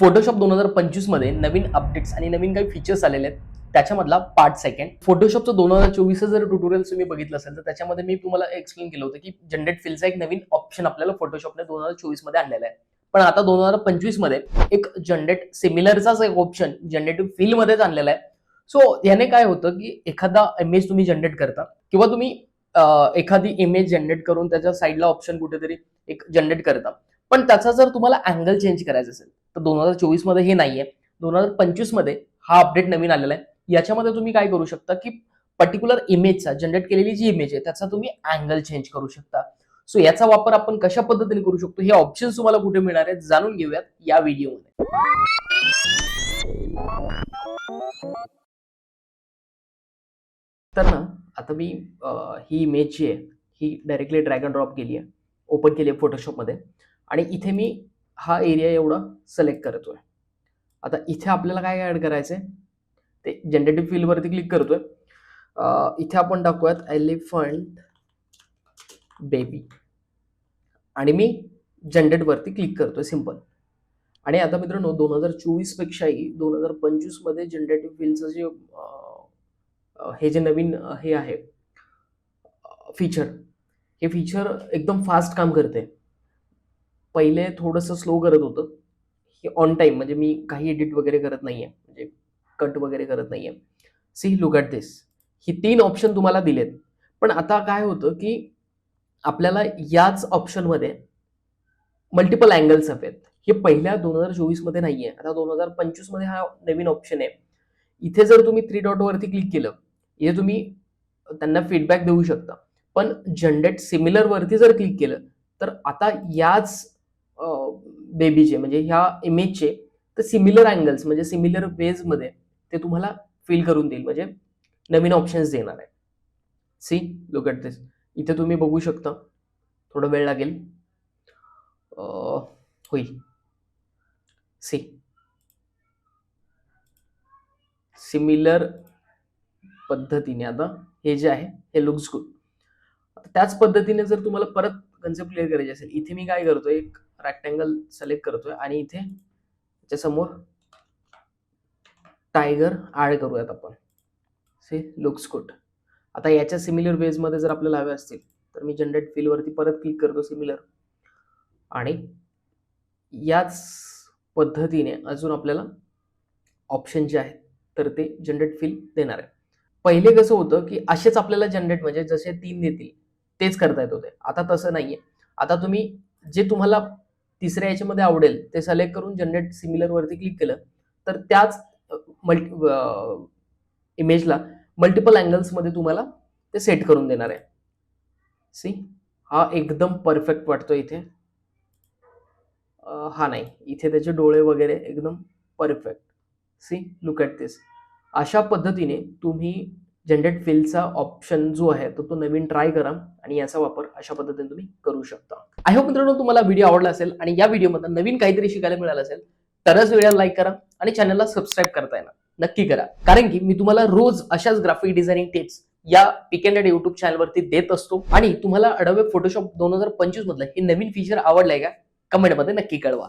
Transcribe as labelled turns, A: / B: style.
A: Photoshop दोन हजार पंचवीसमध्ये नवीन updates आणि नवीन काही फीचर्स आलेले आहेत. त्याच्यामधला पार्ट सेकंड फोटोशॉपचं दोन हजार चोवीस जर ट्युटोरियल तुम्ही बघितलं असेल तर त्याच्यामध्ये मी तुम्हाला एक्सप्लेन केलं होतं की जनरेट फिलचा एक नवीन ऑप्शन आपल्याला फोटोशॉपने दोन हजार चोवीसमध्ये आणलेला आहे. पण आता दोन हजार पंचवीसमध्ये एक जनरेट सिमिलरचाच एक ऑप्शन जनरेटिव्ह फिल मध्येच आणलेला आहे. सो याने काय होतं की एखादा इमेज तुम्ही जनरेट करता किंवा तुम्ही एखादी इमेज जनरेट करून त्याच्या साईडला ऑप्शन कुठेतरी एक जनरेट करता. पण त्याचा जर तुम्हाला अँगल चेंज करायचा असेल तर दोन हजार चोवीसमध्ये हे नाही आहे दोन हजार पंचवीसमध्ये हा अपडेट नवीन आलेला आहे. याच्यामध्ये तुम्ही काय करू शकता की पर्टिक्युलर इमेजचा जनरेट केलेली जी इमेज आहे त्याचा तुम्ही अँगल चेंज करू शकता. सो याचा वापर आपण कशा पद्धतीने करू शकतो हे ऑप्शन्स तुम्हाला कुठे मिळणार आहेत जाणून घेऊयात या व्हिडिओमध्ये तर ना आता मी ही इमेज जी आहे ही डायरेक्टली ड्रॅगन ड्रॉप केली आहे. ओपन केली आहे फोटोशॉपमध्ये आणि इथे मी हा एरिया एवढा सिलेक्ट करतोय. आता इथे आपल्याला काय ऍड करायचंय? ते जनरेटिव्ह फील्डवरती क्लिक करतोय. इथे आपण टाकूयात एलिफंट बेबी आणि मी जनरेटवरती क्लिक करतोय सिंपल आणि आता मित्रांनो दोन हजार चोवीसपेक्षाही दोन हजार पंचवीसमध्ये जनरेटिव्ह फील्डचं जे हे जे नवीन हे आहे फीचर हे फीचर एकदम फास्ट काम करते. पहिले थोडंसं स्लो करत होतं. हे ऑन टाईम म्हणजे मी काही एडिट वगैरे करत नाहीये. म्हणजे कट वगैरे करत नाहीये. सी लुक ॲट दिस ही तीन ऑप्शन तुम्हाला दिलेत. पण आता काय होतं की आपल्याला याच ऑप्शनमध्ये मल्टिपल अँगल्स हवेत हे पहिल्या दोन हजार चोवीसमध्ये नाही आहे आता दोन हजार पंचवीसमध्ये हा नवीन ऑप्शन आहे. इथे जर तुम्ही थ्री डॉटवरती क्लिक केलं इथे तुम्ही त्यांना फीडबॅक देऊ शकता. पण जनरेट सिमिलरवरती जर क्लिक केलं तर आता याच बेबीचे म्हणजे ह्या इमेजचे तर सिमिलर अँगल्स म्हणजे सिमिलर वेजमध्ये ते तुम्हाला फील करून देईल. म्हणजे नवीन ऑप्शन्स देणार आहे. सी लुक ॲट दिस इथे तुम्ही बघू शकता. थोडा वेळ लागेल. होईल. सी सिमिलर पद्धतीने आता हे जे आहे हे लुक्स गुड त्याच पद्धतीने जर तुम्हाला परत कन्सेप्ट क्लिअर करायची असेल. इथे मी काय करतोय एक रॅक्टँगल सिलेक्ट करतोय आणि इथे त्याच्यासमोर टायगर ॲड करूयात आपण. से लुक्स गुड आता याच्या सिमिलर वेजमध्ये जर आपल्याला हवे असतील तर मी जनरेट फीलवरती परत क्लिक करतो सिमिलर आणि याच पद्धतीने अजून आपल्याला ऑप्शन जे आहेत तर ते जनरेट फील देणार आहे. पहिले कसं होतं की असेच आपल्याला जनरेट म्हणजे जसे तीन देतील तेच करता येत होते. आता तसं नाहीये. आता तुम्ही जे तुम्हाला तिसऱ्या याच्यामध्ये आवडेल ते सिलेक्ट करून जनरेट सिमिलर वरती क्लिक केलं तर त्याच मल्टी इमेजला मल्टिपल अँगल्समध्ये तुम्हाला ते सेट करून देणार आहे. सी हा एकदम परफेक्ट वाटतो इथे. हा नाही. इथे त्याचे डोळे वगैरे एकदम perfect see look at this अशा पद्धतीने तुम्ही जनरेट फिलचा ऑप्शन जो आहे तो तो नवीन ट्राय करा आणि याचा वापर अशा पद्धतीने तुम्ही करू शकता. आय होप मित्रांनो तुम्हाला व्हिडिओ आवडला असेल आणि या व्हिडिओमध्ये नवीन काहीतरी शिकायला मिळालं असेल तरच व्हिडिओ लाईक करा आणि चॅनलला सबस्क्राईब करता येणार. नक्की करा. कारण की मी तुम्हाला रोज अशाच ग्राफिक डिझायनिंग टिप्स या पिक अँड युट्यूब चॅनलवरती देत असतो आणि तुम्हाला अडोबे फोटोशॉप दोन हजार पंचवीस मधलं हे नवीन फीचर आवडलंय का? कमेंटमध्ये नक्की कळवा.